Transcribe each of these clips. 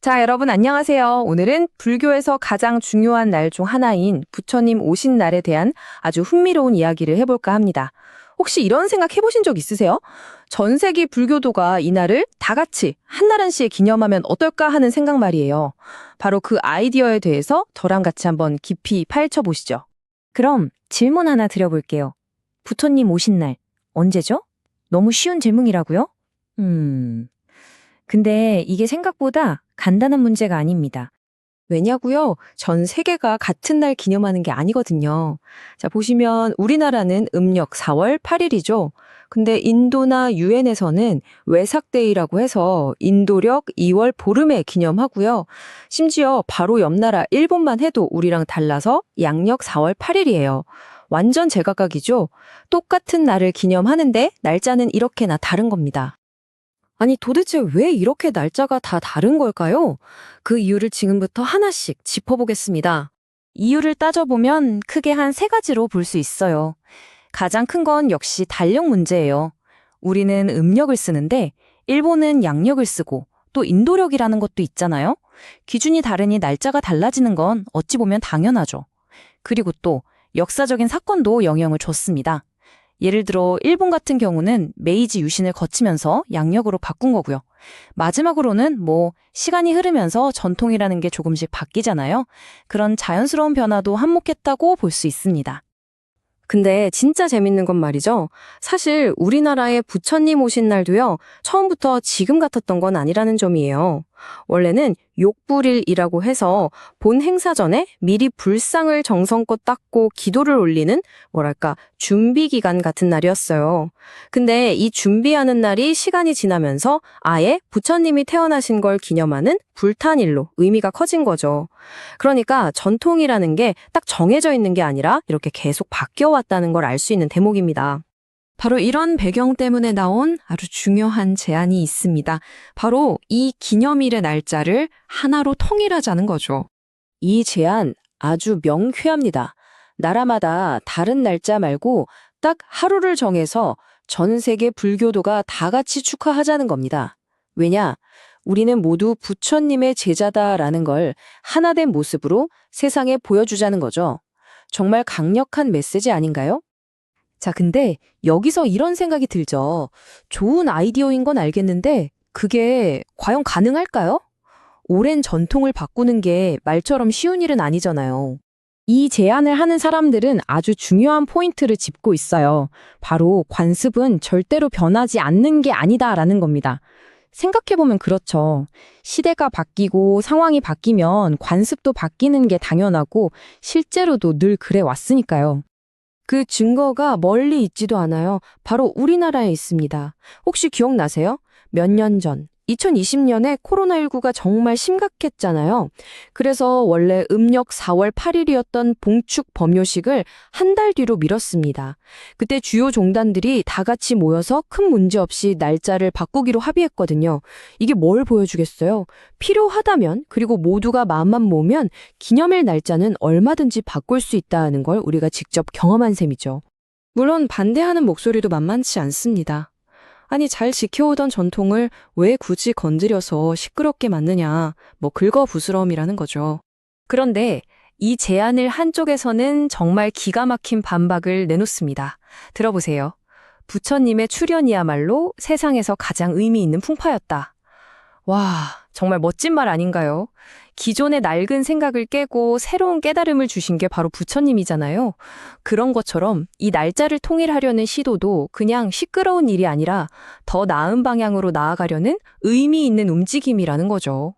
자, 여러분 안녕하세요. 오늘은 불교에서 가장 중요한 날 중 하나인 부처님 오신 날에 대한 아주 흥미로운 이야기를 해볼까 합니다. 혹시 이런 생각 해보신 적 있으세요? 전 세계 불교도가 이 날을 다 같이 한나라시에 기념하면 어떨까 하는 생각 말이에요. 바로 그 아이디어에 대해서 저랑 같이 한번 깊이 파헤쳐 보시죠. 그럼 질문 하나 드려볼게요. 부처님 오신 날 언제죠? 너무 쉬운 질문이라고요? 음. 근데 이게 생각보다 간단한 문제가 아닙니다. 왜냐고요? 전 세계가 같은 날 기념하는 게 아니거든요. 자, 보시면 우리나라는 음력 4월 8일이죠. 근데 인도나 유엔에서는 외삭데이라고 해서 인도력 2월 보름에 기념하고요. 심지어 바로 옆 나라 일본만 해도 우리랑 달라서 양력 4월 8일이에요. 완전 제각각이죠. 똑같은 날을 기념하는데 날짜는 이렇게나 다른 겁니다. 아니 도대체 왜 이렇게 날짜가 다 다른 걸까요? 그 이유를 지금부터 하나씩 짚어보겠습니다. 이유를 따져보면 크게 한 세 가지로 볼 수 있어요. 가장 큰 건 역시 달력 문제예요. 우리는 음력을 쓰는데 일본은 양력을 쓰고 또 인도력이라는 것도 있잖아요. 기준이 다르니 날짜가 달라지는 건 어찌 보면 당연하죠. 그리고 또 역사적인 사건도 영향을 줬습니다. 예를 들어 일본 같은 경우는 메이지 유신을 거치면서 양력으로 바꾼 거고요. 마지막으로는 뭐 시간이 흐르면서 전통이라는 게 조금씩 바뀌잖아요. 그런 자연스러운 변화도 한몫했다고 볼 수 있습니다. 근데 진짜 재밌는 건 말이죠. 사실 우리나라의 부처님 오신 날도요, 처음부터 지금 같았던 건 아니라는 점이에요. 원래는 욕불일이라고 해서 본 행사 전에 미리 불상을 정성껏 닦고 기도를 올리는 뭐랄까 준비 기간 같은 날이었어요. 근데 이 준비하는 날이 시간이 지나면서 아예 부처님이 태어나신 걸 기념하는 불탄일로 의미가 커진 거죠. 그러니까 전통이라는 게 딱 정해져 있는 게 아니라 이렇게 계속 바뀌어 왔다는 걸 알 수 있는 대목입니다. 바로 이런 배경 때문에 나온 아주 중요한 제안이 있습니다. 바로 이 기념일의 날짜를 하나로 통일하자는 거죠. 이 제안 아주 명쾌합니다. 나라마다 다른 날짜 말고 딱 하루를 정해서 전 세계 불교도가 다 같이 축하하자는 겁니다. 왜냐? 우리는 모두 부처님의 제자다라는 걸 하나된 모습으로 세상에 보여주자는 거죠. 정말 강력한 메시지 아닌가요? 자, 근데 여기서 이런 생각이 들죠. 좋은 아이디어인 건 알겠는데 그게 과연 가능할까요? 오랜 전통을 바꾸는 게 말처럼 쉬운 일은 아니잖아요. 이 제안을 하는 사람들은 아주 중요한 포인트를 짚고 있어요. 바로 관습은 절대로 변하지 않는 게 아니다라는 겁니다. 생각해보면 그렇죠. 시대가 바뀌고 상황이 바뀌면 관습도 바뀌는 게 당연하고 실제로도 늘 그래 왔으니까요. 그 증거가 멀리 있지도 않아요. 바로 우리나라에 있습니다. 혹시 기억나세요? 몇 년 전, 2020년에 코로나19가 정말 심각했잖아요. 그래서 원래 음력 4월 8일이었던 봉축 법요식을 한 달 뒤로 미뤘습니다. 그때 주요 종단들이 다 같이 모여서 큰 문제 없이 날짜를 바꾸기로 합의했거든요. 이게 뭘 보여주겠어요? 필요하다면, 그리고 모두가 마음만 모으면 기념일 날짜는 얼마든지 바꿀 수 있다는 걸 우리가 직접 경험한 셈이죠. 물론 반대하는 목소리도 만만치 않습니다. 아니, 잘 지켜오던 전통을 왜 굳이 건드려서 시끄럽게 만드냐, 뭐 긁어부스럼이라는 거죠. 그런데 이 제안을 한쪽에서는 정말 기가 막힌 반박을 내놓습니다. 들어보세요. 부처님의 출현이야말로 세상에서 가장 의미 있는 풍파였다. 와, 정말 멋진 말 아닌가요? 기존의 낡은 생각을 깨고 새로운 깨달음을 주신 게 바로 부처님이잖아요. 그런 것처럼 이 날짜를 통일하려는 시도도 그냥 시끄러운 일이 아니라 더 나은 방향으로 나아가려는 의미 있는 움직임이라는 거죠.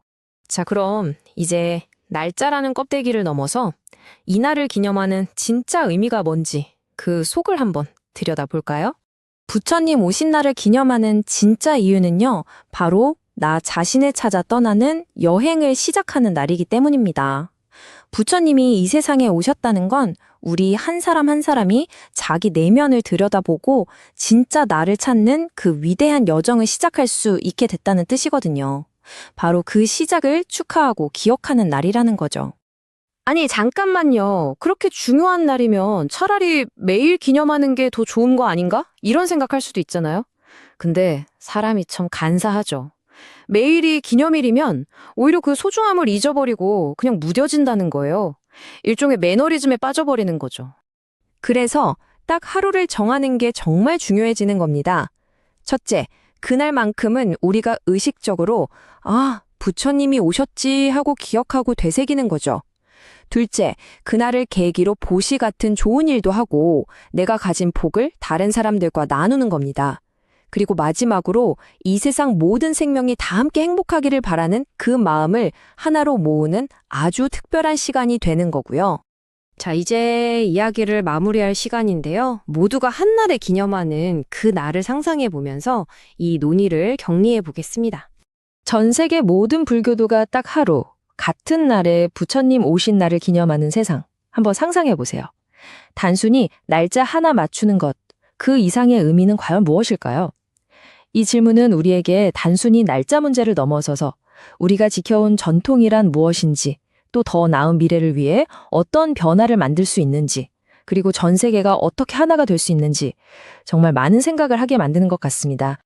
자, 그럼 이제 날짜라는 껍데기를 넘어서 이날을 기념하는 진짜 의미가 뭔지 그 속을 한번 들여다볼까요? 부처님 오신 날을 기념하는 진짜 이유는요, 바로 나 자신을 찾아 떠나는 여행을 시작하는 날이기 때문입니다. 부처님이 이 세상에 오셨다는 건 우리 한 사람 한 사람이 자기 내면을 들여다보고 진짜 나를 찾는 그 위대한 여정을 시작할 수 있게 됐다는 뜻이거든요. 바로 그 시작을 축하하고 기억하는 날이라는 거죠. 아니, 잠깐만요. 그렇게 중요한 날이면 차라리 매일 기념하는 게 더 좋은 거 아닌가? 이런 생각할 수도 있잖아요. 근데 사람이 참 간사하죠. 매일이 기념일이면 오히려 그 소중함을 잊어버리고 그냥 무뎌진다는 거예요. 일종의 매너리즘에 빠져버리는 거죠. 그래서 딱 하루를 정하는 게 정말 중요해지는 겁니다. 첫째, 그날만큼은 우리가 의식적으로 아, 부처님이 오셨지 하고 기억하고 되새기는 거죠. 둘째, 그날을 계기로 보시 같은 좋은 일도 하고 내가 가진 복을 다른 사람들과 나누는 겁니다. 그리고 마지막으로 이 세상 모든 생명이 다 함께 행복하기를 바라는 그 마음을 하나로 모으는 아주 특별한 시간이 되는 거고요. 자, 이제 이야기를 마무리할 시간인데요. 모두가 한날을 기념하는 그 날을 상상해 보면서 이 논의를 정리해 보겠습니다. 전 세계 모든 불교도가 딱 하루, 같은 날에 부처님 오신 날을 기념하는 세상. 한번 상상해 보세요. 단순히 날짜 하나 맞추는 것, 그 이상의 의미는 과연 무엇일까요? 이 질문은 우리에게 단순히 날짜 문제를 넘어서서 우리가 지켜온 전통이란 무엇인지, 또 더 나은 미래를 위해 어떤 변화를 만들 수 있는지, 그리고 전 세계가 어떻게 하나가 될 수 있는지, 정말 많은 생각을 하게 만드는 것 같습니다.